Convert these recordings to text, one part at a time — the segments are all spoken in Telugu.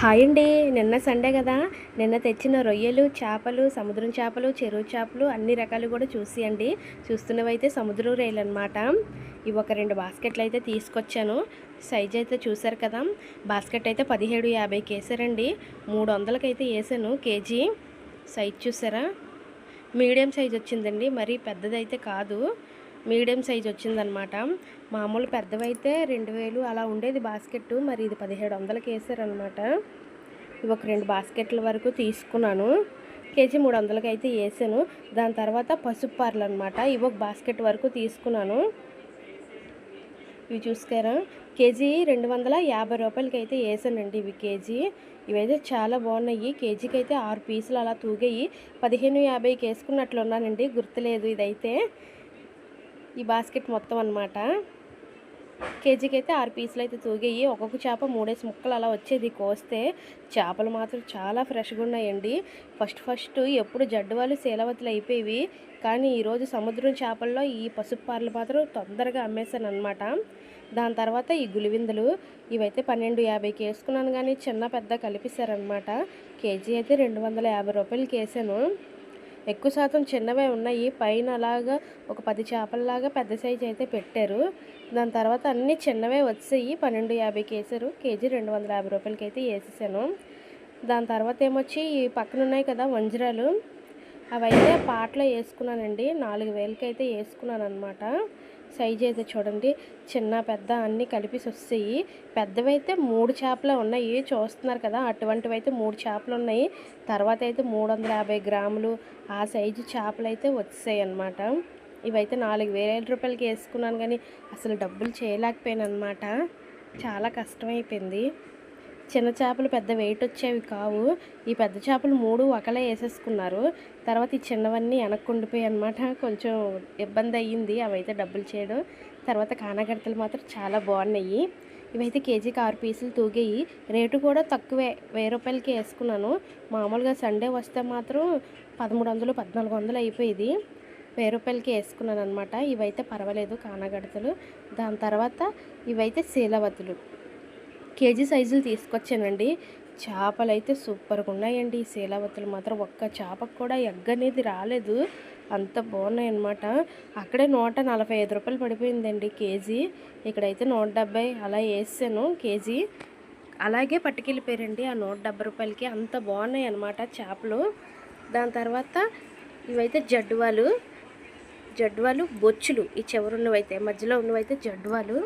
హాయ్ అండి. నిన్న సండే కదా. నిన్న తెచ్చిన రొయ్యలు చేపలు సముద్రం చేపలు చెరువు చేపలు అన్ని రకాలు కూడా చూసియండి చూస్తున్నవైతే సముద్రం రొయ్యలు అనమాట ఇవి ఒక రెండు బాస్కెట్లు అయితే తీసుకొచ్చాను. సైజ్ అయితే చూసారు కదా. బాస్కెట్ అయితే పదిహేడు యాభైకి వేసారండి మూడు వందలకైతే వేసాను కేజీ. సైజ్ చూసారా? మీడియం సైజ్ వచ్చిందండి. మరీ పెద్దదైతే కాదు. మీడియం సైజ్ వచ్చిందనమాట. మామూలు పెద్దవైతే రెండు వేలు అలా ఉండేది బాస్కెట్ మరి ఇది పదిహేడు వందలకి వేసారనమాట. ఒక రెండు బాస్కెట్ల వరకు తీసుకున్నాను. కేజీ మూడు వందలకి అయితే వేసాను. దాని తర్వాత పసుపు పార్లు అనమాట ఇవి ఒక బాస్కెట్ వరకు తీసుకున్నాను. ఇవి చూసుకారా? కేజీ రెండు వందల యాభై రూపాయలకి అయితే వేసానండి ఇవి కేజీ. ఇవైతే చాలా బాగున్నాయి. కేజీకి అయితే ఆరు పీసులు అలా తూగాయి. పదిహేను యాభైకి వేసుకున్నట్లు ఉన్నానండి. గుర్తులేదు ఇదైతే. ఈ బాస్కెట్ మొత్తం అనమాట కేజీకి అయితే ఆరు పీసులు అయితే తూగాయి. ఒక్కొక్క చేప మూడేసి ముక్కలు అలా వచ్చేది. కోస్తే చేపలు మాత్రం చాలా ఫ్రెష్గా ఉన్నాయండి. ఫస్ట్ ఫస్ట్ ఎప్పుడు జడ్డువాళ్ళు శీలవతులు అయిపోయేవి. కానీ ఈరోజు సముద్రం చేపల్లో ఈ పసుపు పార్లు మాత్రం తొందరగా అమ్మేశాను అనమాట దాని తర్వాత ఈ గులివిందులు ఇవైతే పన్నెండు యాభైకి వేసుకున్నాను. కానీ చిన్న పెద్ద కలిపిస్తారనమాట కేజీ అయితే రెండు వందల యాభై రూపాయలకి వేసాను. ఎక్కువ శాతం చిన్నవే ఉన్నాయి. పైన అలాగా ఒక పది చేపల్లాగా పెద్ద సైజు అయితే పెట్టారు. దాని తర్వాత అన్నీ చిన్నవే వచ్చాయి. పన్నెండు యాభైకి వేసారు కేజీ రెండు వందల యాభై రూపాయలకి అయితే వేసేసాను. దాని తర్వాత ఏమొచ్చి ఈ పక్కన ఉన్నాయి కదా వంజరాలు. అవైతే పాటలో వేసుకున్నానండి. నాలుగు వేలకి అయితే వేసుకున్నాను అనమాట సైజ్ అయితే చూడండి. చిన్న పెద్ద అన్నీ కలిపి వస్తాయి. పెద్దవైతే మూడు చేపలు ఉన్నాయి. చూస్తున్నారు కదా అటువంటివి అయితే మూడు చేపలు ఉన్నాయి. తర్వాత అయితే మూడు వందల యాభై గ్రాములు ఆ సైజు చేపలు అయితే వచ్చాయి అన్నమాట. ఇవైతే నాలుగు వేల రూపాయలకి వేసుకున్నాను కానీ అసలు డబ్బులు చేయలేకపోయాను అనమాట చాలా కష్టమైపోయింది. చిన్న చేపలు పెద్ద వెయిట్ వచ్చేవి కావు. ఈ పెద్ద చేపలు మూడు ఒకలే వేసేసుకున్నారు. తర్వాత ఈ చిన్నవన్నీ వెనక్కుండిపోయి ఉండిపోయాయి అనమాట కొంచెం ఇబ్బంది అయ్యింది. అవైతే డబ్బులు చేయడం. తర్వాత కానగడతలు మాత్రం చాలా బాగున్నాయి. ఇవైతే కేజీకి ఆరు పీసులు తూగాయి. రేటు కూడా తక్కువే. వెయ్యి రూపాయలకి వేసుకున్నాను. మామూలుగా సండే వస్తే మాత్రం పదమూడు వందలు పద్నాలుగు వందలు అయిపోయేది. వెయ్యి రూపాయలకి వేసుకున్నాను అనమాట ఇవైతే పర్వాలేదు కానగడతలు. దాని తర్వాత ఇవైతే శీలవతులు. కేజీ సైజులు తీసుకొచ్చానండి. చేపలు అయితే సూపర్గా ఉన్నాయండి. ఈ శీలావతులు మాత్రం ఒక్క చేపకు కూడా ఎగ్ అనేది రాలేదు. అంత బాగున్నాయి అనమాట అక్కడే నూట నలభై ఐదు రూపాయలు పడిపోయిందండి కేజీ. ఇక్కడైతే నూట డెబ్బై అలా వేసాను కేజీ. అలాగే పట్టుకెళ్ళిపోయారండి ఆ నూట డెబ్బై రూపాయలకి. అంత బాగున్నాయి అన్నమాట చేపలు. దాని తర్వాత ఇవైతే జడ్వాలు జడ్వాలు బొచ్చులు. ఈ చివరి ఉన్నవైతే మధ్యలో ఉన్నవైతే జడ్వాలు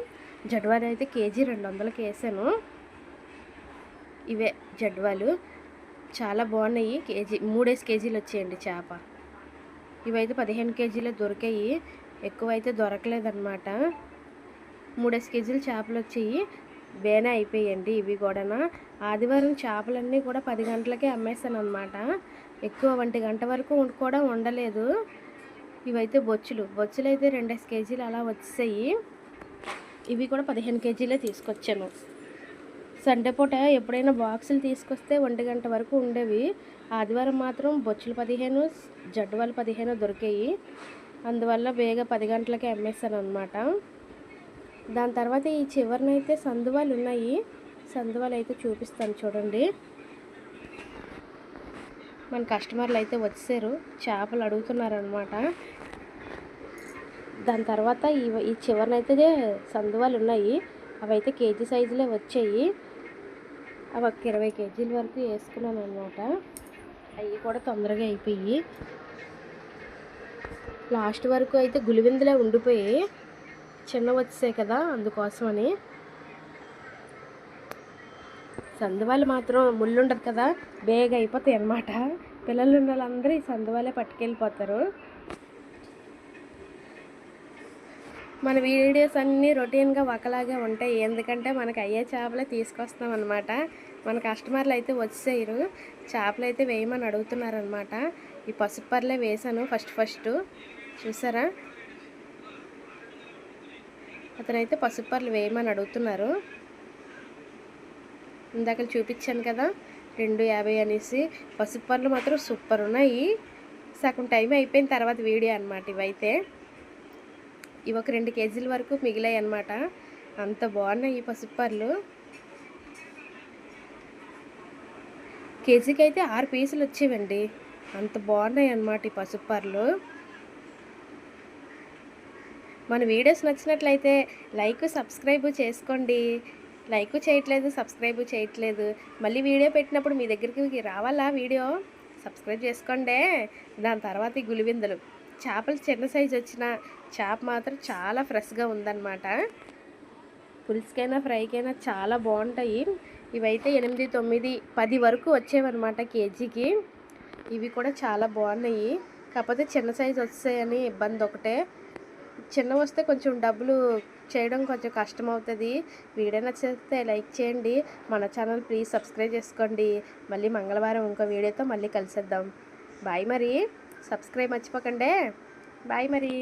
జడ్వాలు అయితే కేజీ రెండు వందలకి వేసాను. ఇవే జడ్వాలు. చాలా బాగున్నాయి. కేజీ మూడేసి కేజీలు వచ్చేయండి చేప. ఇవైతే పదిహేను కేజీలు దొరికాయి. ఎక్కువ అయితే దొరకలేదన్నమాట. మూడేసి కేజీలు చేపలు వచ్చాయి. బేనే అయిపోయాయండి ఇవి కూడా ఆదివారం చేపలన్నీ కూడా పది గంటలకే అమ్మేస్తాను అనమాట ఎక్కువ ఒంటి గంట వరకు కూడా ఉండలేదు. ఇవైతే బొచ్చులు. బొచ్చులు అయితే రెండేసి కేజీలు అలా వచ్చాయి ఇవి కూడా పదిహేను కేజీలే తీసుకొచ్చాను. సండే పూట ఎప్పుడైనా బాక్సులు తీసుకొస్తే ఒంటి గంట వరకు ఉండేవి. ఆదివారం మాత్రం బొచ్చులు పదిహేను జడ్డువాలు పదిహేను దొరికాయి. అందువల్ల వేగ పది గంటలకే అమ్మేస్తాను అనమాట దాని తర్వాత ఈ చివరినైతే సందువాలు ఉన్నాయి. సందువాలు అయితే చూపిస్తాను చూడండి. మన కస్టమర్లు అయితే వచ్చారు చేపలు అడుగుతున్నారనమాట దాని తర్వాత ఈ ఈ చివరినైతే సందువాలు ఉన్నాయి. అవి అయితే కేజీ సైజులే వచ్చాయి. అవి ఒక ఇరవై కేజీల వరకు వేసుకున్నాను అనమాట అవి కూడా తొందరగా అయిపోయి. లాస్ట్ వరకు అయితే గులివిందులే ఉండిపోయి చిన్న వచ్చాయి కదా అందుకోసమని. సందువాలు మాత్రం ముళ్ళు ఉండదు కదా బేగా అయిపోతాయి అన్నమాట పిల్లలు ఉన్న వాళ్ళందరూ ఈ సందువాలే పట్టుకెళ్ళిపోతారు. మన వీడియోస్ అన్నీ రొటీన్గా ఒకలాగే ఉంటాయి. ఎందుకంటే మనకి అయ్యే చేపలే తీసుకొస్తాం అనమాట మన కస్టమర్లు అయితే వచ్చేసారు. చేపలు అయితే వేయమని అడుగుతున్నారనమాట ఈ పసుపు పర్లే వేసాను ఫస్ట్ ఫస్ట్. చూసారా? అతనైతే పసుపు పర్లు వేయమని అడుగుతున్నారు. ఇందాక చూపించాను కదా రెండు యాభై అనేసి. పసుపు పర్లు మాత్రం సూపర్ ఉన్నాయి. సగం టైం అయిపోయిన తర్వాత వీడియో అనమాట ఇవైతే. ఇవి ఒక రెండు కేజీల వరకు మిగిలాయి అనమాట అంత బాగున్నాయి ఈ పసుపపర్లు కేజీకి అయితే ఆరు పీసులు వచ్చేవండి. అంత బాగున్నాయి అన్నమాట ఈ పసుపు మన వీడియోస్ నచ్చినట్లయితే లైక్ సబ్స్క్రైబ్ చేసుకోండి. లైక్ చేయట్లేదు సబ్స్క్రైబ్ చేయట్లేదు. మళ్ళీ వీడియో పెట్టినప్పుడు మీ దగ్గరికి రావాలా వీడియో? సబ్స్క్రైబ్ చేసుకోండి. దాని తర్వాత ఈ గులివిందలు. చేపలు చిన్న సైజు వచ్చిన చేప మాత్రం చాలా ఫ్రెష్గా ఉందన్నమాట. పులుసుకైనా ఫ్రైకైనా చాలా బాగుంటాయి. ఇవైతే ఎనిమిది తొమ్మిది పది వరకు వచ్చేవన్నమాట కేజీకి. ఇవి కూడా చాలా బాగున్నాయి. కాకపోతే చిన్న సైజు వస్తాయని ఇబ్బంది ఒకటే. చిన్న వస్తే కొంచెం డబ్బులు చేయడం కొంచెం కష్టం అవుతుంది. వీడియో నచ్చితే లైక్ చేయండి. మన ఛానల్ ప్లీజ్ సబ్స్క్రైబ్ చేసుకోండి. మళ్ళీ మంగళవారం ఇంకో వీడియోతో మళ్ళీ కలిసేద్దాం. బాయ్ మరి. సబ్స్క్రైబ్ మర్చిపోకండి. బాయ్ మరి.